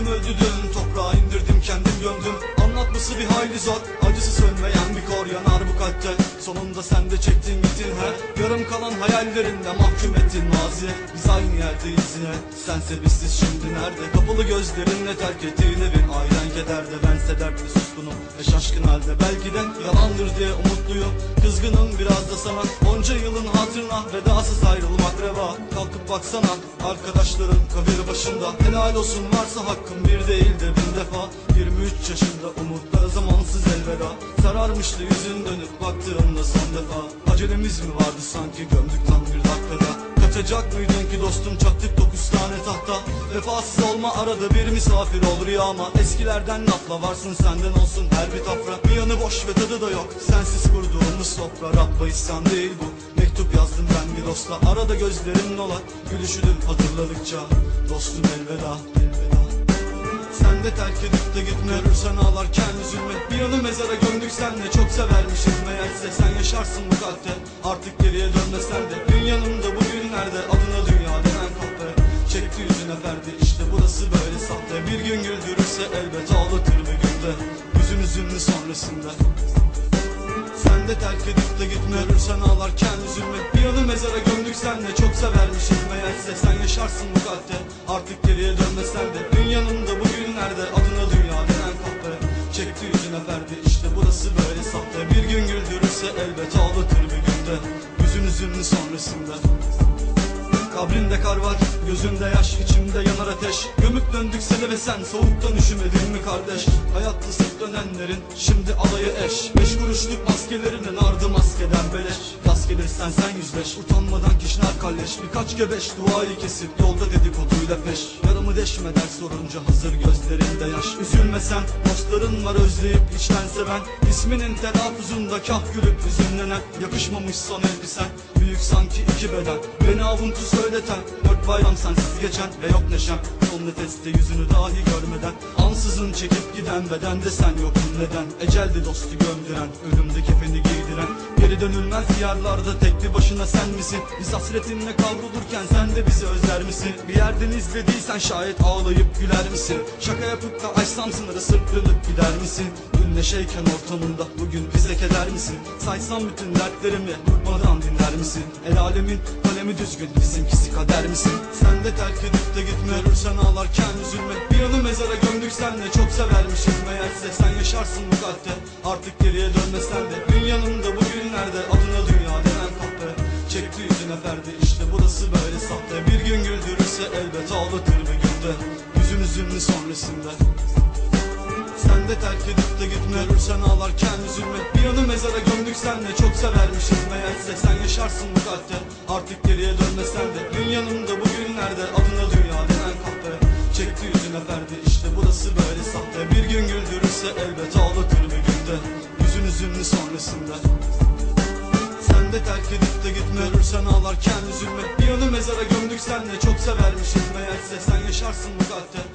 öldü dün Toprağa indirdim kendim gömdüm. Anlatması bir hayli zor Acısı sönmeyen bir kor yanar bu kalpte Sonunda sen de çektin gittin he? Yarım kalan hayallerinde mahkum ettin maziye Biz aynı yerdeyiz yine Sense bizsiz şimdi nerede? Kapalı gözlerinle terk ettiğin evin Ailen kederde bense dertli suskunum. Ve şaşkın halde belki de yalandır diye umutluyum. Kızgınım biraz da sana. Onca yılın hatırına Vedasız ayrılmak reva. Kalkıp baksana Arkadaşların kabir başında. Helal olsun varsa hakkım bir değil de bin defa. 23 yaşında umutlara zamansız elveda. Sararmıştı yüzün dönüp baktığımda son defa Acelemiz mi vardı sanki? Gömdük tam bir dakikada Kaçacak mıydın ki dostum? Çaktık dokuz tane tahta. Vefasız olma arada bir misafir ol rüyama Eskilerden lafla varsın senden olsun her bir tafra. Bir yanı boş ve tadı da yok. Sensiz kurduğumuz sofra Rabba isyan değil bu. Mektup yazdım ben bir dosta Arada gözlerim dolar. Gülüşünü hatırladıkça Dostum elveda elveda sen de terk edip de gitme Görürsen ağlarken üzülme. Bir yanı mezara gömdük senle Çok severmişiz. Meğerse Sen yaşarsın bu kalpte Artık geriye dönmesen de. Dün yanımda bugünlerde Adına dünya denen kahve Çekti yüzüne ferdi İşte burası böyle sahte. Bir gün güldürürse elbet ağlatır bir günde. Yüzün üzümlü sonrasında. Sen de terk edip de gitme Görürsen ağlarken üzülme. Bir yanı mezara gömdük senle Çok severmişiz. Meğerse Sen yaşarsın bu kalpte Artık Çekti yüzüne ferdi İşte burası böyle sahte. Bir gün güldürürse elbet ağlatır bir günde. Yüzün üzümlü sonrasında. Kabrinde kar var, gözümde yaş, içimde yanar ateş. Gömüp döndük seni ve sen soğuktan üşümedin mi kardeş? Hayatta sık dönenlerin şimdi alayı eş. Beş kuruşluk maskelerinin ardı maskeden beleş Gelirsen sen yüzleş, utanmadan kişner kalleş Birkaç gebeş duayı kesip yolda dedikoduyla peş. Yaramı deşme ders sorunca hazır gözlerinde yaş. Üzülme sen, dostların var özleyip içten seven. İsminin telaffuzunda kah gülüp hüzünlenen. Yakışmamış son elbisen, büyük sanki iki beden. Beni avuntu söyleten, dört bayram sensiz geçen Ve yok neşem, son nefeste yüzünü dahi görmeden. Ansızın çekip giden bedende sen yokun neden? Eceldi dostu gömdüren, ölümde kefeni Geri dönülmez diyarlarda tek bir başına sen misin? Biz hasretinle kavrulurken sen de bizi özler misin? Bir yerden izlediysen şayet ağlayıp güler misin? Şaka yapıp da açsam sınırı sırtlanıp gider misin? Dün neşeyken ortamında bugün bize keder misin? Saysam bütün dertlerimi bıkmadan dinler misin? El alemin kalemi düzgün bizimkisi kader misin? Sen de terk edip de gitme Görürsen ağlarken üzülme Bir yanı mezara gömdük senle çok severmişiz meğerse Sen yaşarsın bu kalpte artık geriye dönmesen de Dün yanımda sonrasında sen de terk edip de gitme Görürsen ağlarken üzülme. Bir yanı mezara gömdük senle Çok severmişiz. Meğerse Sen yaşarsın bu kalpte. Artık geriye dönmesen de. Dün yanımda bugünlerde Adına dünya denen kahve Çekti yüzüne ferdi İşte burası böyle sahte. Bir gün güldürürse elbet ağlatır bir günde. Yüzün üzümlü sonrasında. Sen de terk edip de gitme Görürsen ağlarken üzülme. Bir yanı mezara gömdük senle Çok severmişiz. Meğerse Sen yaşarsın bu kalpte